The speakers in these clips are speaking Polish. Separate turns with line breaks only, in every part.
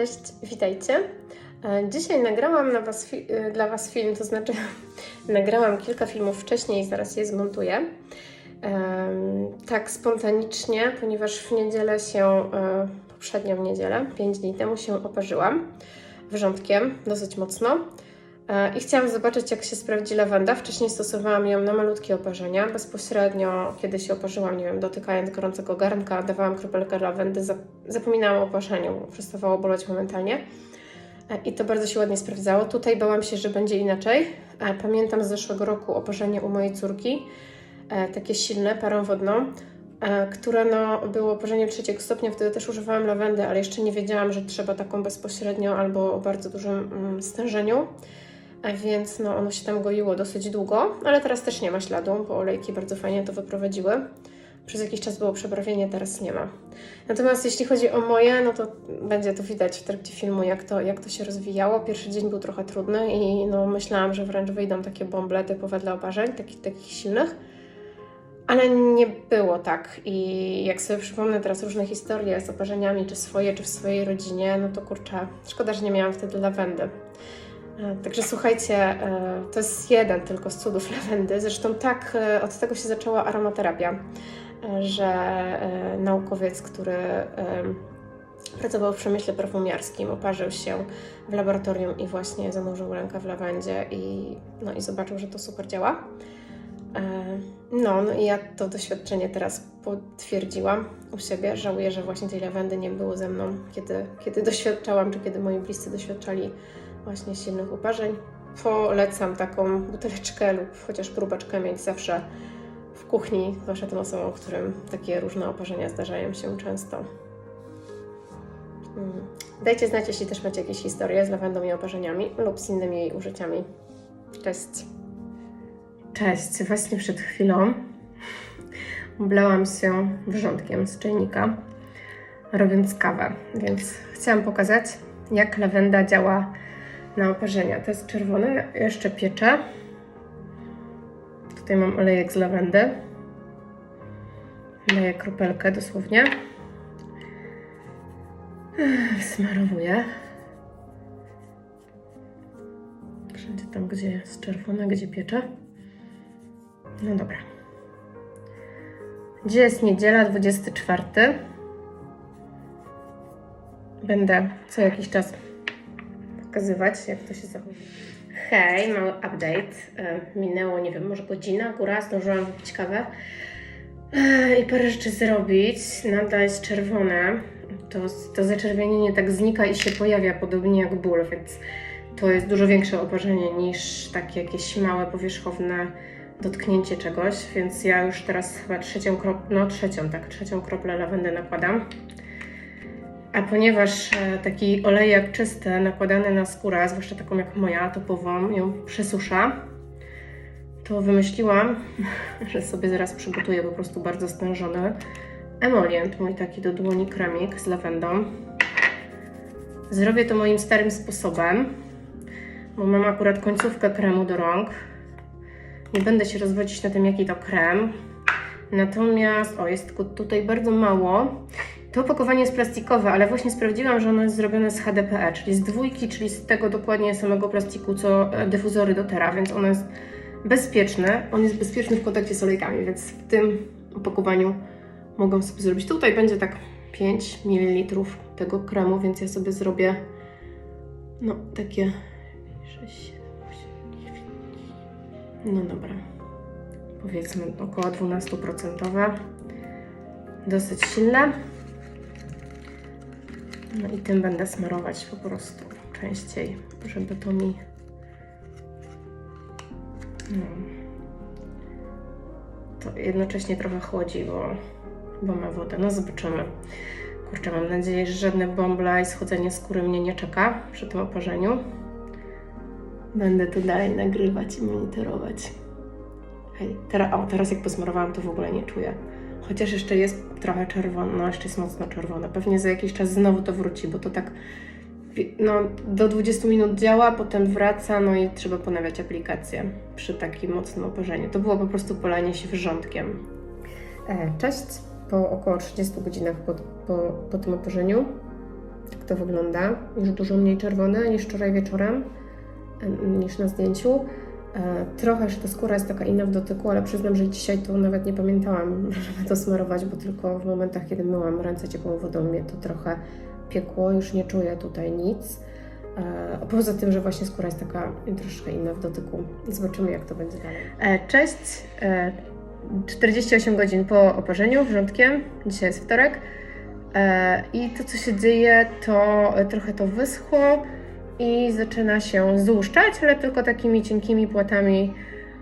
Cześć, witajcie. E, Dzisiaj nagrałam na was e, dla Was film, to znaczy nagrałam kilka filmów wcześniej i zaraz je zmontuję. Tak spontanicznie, ponieważ w niedzielę się, e, poprzednią niedzielę, 5 dni temu się oparzyłam wrzątkiem, dosyć mocno. E, I chciałam zobaczyć, jak się sprawdzi lawenda. Wcześniej stosowałam ją na malutkie oparzenia. Bezpośrednio, kiedy się oparzyłam, nie wiem, dotykając gorącego garnka, dawałam kropelkę lawendy, zap- zapominałam o oparzeniu, przestawało boleć momentalnie. E, I to bardzo się ładnie sprawdzało. Tutaj bałam się, że będzie inaczej. E, Pamiętam z zeszłego roku oparzenie u mojej córki, takie silne, parą wodną, które no, było oparzeniem trzeciego stopnia. Wtedy też używałam lawendy, ale jeszcze nie wiedziałam, że trzeba taką bezpośrednio albo o bardzo dużym mm, stężeniu. Więc no, ono się tam goiło dosyć długo, ale teraz też nie ma śladu, bo olejki bardzo fajnie to wyprowadziły. Przez jakiś czas było przeprawienie, teraz nie ma. Natomiast jeśli chodzi o moje, no to będzie to widać w trakcie filmu, jak to, jak to się rozwijało. Pierwszy dzień był trochę trudny i no, myślałam, że wręcz wyjdą takie bąble typowe dla oparzeń, takich, takich silnych. Ale nie było tak. I jak sobie przypomnę teraz różne historie z oparzeniami, czy swoje, czy w swojej rodzinie, no to kurczę, szkoda, że nie miałam wtedy lawendy. E, Także słuchajcie, e, to jest jeden tylko z cudów lawendy. Zresztą tak e, od tego się zaczęła aromaterapia, że naukowiec, który pracował w przemyśle perfumiarskim, oparzył się w laboratorium i właśnie zanurzył rękę w lawendzie i, no, i zobaczył, że to super działa. No, no i ja to doświadczenie teraz potwierdziłam u siebie. Żałuję, że właśnie tej lawendy nie było ze mną, kiedy, kiedy doświadczałam, czy kiedy moi bliscy doświadczali właśnie silnych uparzeń. Polecam taką buteleczkę lub chociaż próbeczkę mieć zawsze w kuchni, zwłaszcza tym osobom, którym takie różne oparzenia zdarzają się często. Mm. Dajcie znać, jeśli też macie jakieś historie z lawendą i oparzeniami lub z innymi jej użyciami. Cześć! Cześć! Właśnie przed chwilą oblałam się wrzątkiem z czajnika, robiąc kawę, więc chciałam pokazać, jak lawenda działa na oparzenia. To jest czerwone, jeszcze pieczę. Tutaj mam olejek z lawendy. Daję kropelkę dosłownie. Smarowuję. Wszędzie tam, gdzie jest czerwone, gdzie pieczę. No dobra. Gdzie jest niedziela, 24. Będę co jakiś czas pokazywać, jak to się zachowuje. Hej, mały update. E, Minęło, nie wiem, może godzina, góra, zdążyłam wypić kawę e, i parę rzeczy zrobić. Nadal jest czerwone. To, to zaczerwienienie tak znika i się pojawia, podobnie jak ból, więc to jest dużo większe oparzenie niż takie jakieś małe, powierzchowne dotknięcie czegoś, więc ja już teraz chyba trzecią kroplę, no trzecią, tak, trzecią kroplę lawendy nakładam. A ponieważ e, taki olejek czysty nakładany na skórę, zwłaszcza taką jak moja, topową, ją przesusza, to wymyśliłam, że sobie zaraz przygotuję po prostu bardzo stężony emolient, mój taki do dłoni kremik z lawendą. Zrobię to moim starym sposobem, bo mam akurat końcówkę kremu do rąk. Nie będę się rozwodzić na tym, jaki to krem. Natomiast, o, jest tutaj bardzo mało. To opakowanie jest plastikowe, ale właśnie sprawdziłam, że ono jest zrobione z HDPE, czyli z dwójki, czyli z tego dokładnie samego plastiku, co e, dyfuzory do Tera, więc ono jest bezpieczne. On jest bezpieczny w kontakcie z olejkami, więc w tym opakowaniu mogą sobie zrobić. Tutaj będzie tak 5 ml tego kremu, więc ja sobie zrobię no takie 6, 7, 8, no dobra. Powiedzmy około 12%. Dosyć silne. No i tym będę smarować po prostu częściej, żeby to mi. No. To jednocześnie trochę chłodzi, bo, bo ma wodę. No zobaczymy. Kurczę, mam nadzieję, że żadne bąbla i schodzenie skóry mnie nie czeka przy tym oparzeniu. Będę to dalej nagrywać i monitorować. Hej, teraz, o, teraz jak posmarowałam, to w ogóle nie czuję. Chociaż jeszcze jest trochę czerwone, no jeszcze jest mocno czerwone. Pewnie za jakiś czas znowu to wróci, bo to tak no, do 20 minut działa, potem wraca, no i trzeba ponawiać aplikację przy takim mocnym oparzeniu. To było po prostu polanie się wrzątkiem. E, cześć, po około 30 godzinach po, po, po tym oparzeniu Tak to wygląda. Już dużo mniej czerwone niż wczoraj wieczorem, e, niż na zdjęciu. E, Trochę jeszcze ta skóra jest taka inna w dotyku, ale przyznam, że dzisiaj to nawet nie pamiętałam, żeby to smarować, bo tylko w momentach, kiedy myłam ręce ciepłą wodą, mnie to trochę piekło. Już nie czuję tutaj nic. E, Poza tym, że właśnie skóra jest taka troszkę inna w dotyku. Zobaczymy, jak to będzie dalej. E, Cześć. E, 48 godzin po oparzeniu wrzątkiem. Dzisiaj jest wtorek. I to, co się dzieje, to trochę to wyschło i zaczyna się złuszczać, ale tylko takimi cienkimi płatami.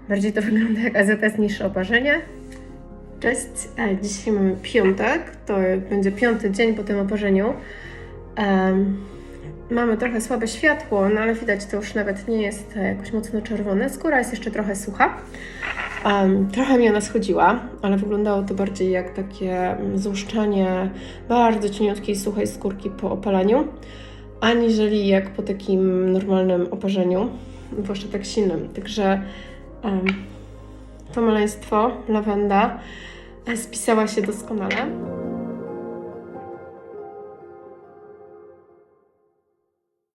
Bardziej to wygląda jak AZS niż oparzenie. Cześć. E, Dzisiaj mamy piątek. To będzie piąty dzień po tym oparzeniu. Em, Mamy trochę słabe światło, no ale widać, to już nawet nie jest e, jakoś mocno czerwone. Skóra jest jeszcze trochę sucha. Em, trochę mi ona schodziła, ale wyglądało to bardziej jak takie mm, złuszczanie bardzo cieniutkiej, suchej skórki po opalaniu, aniżeli jak po takim normalnym oparzeniu, zwłaszcza tak silnym. Także em, to maleństwo, lawenda, e, spisała się doskonale.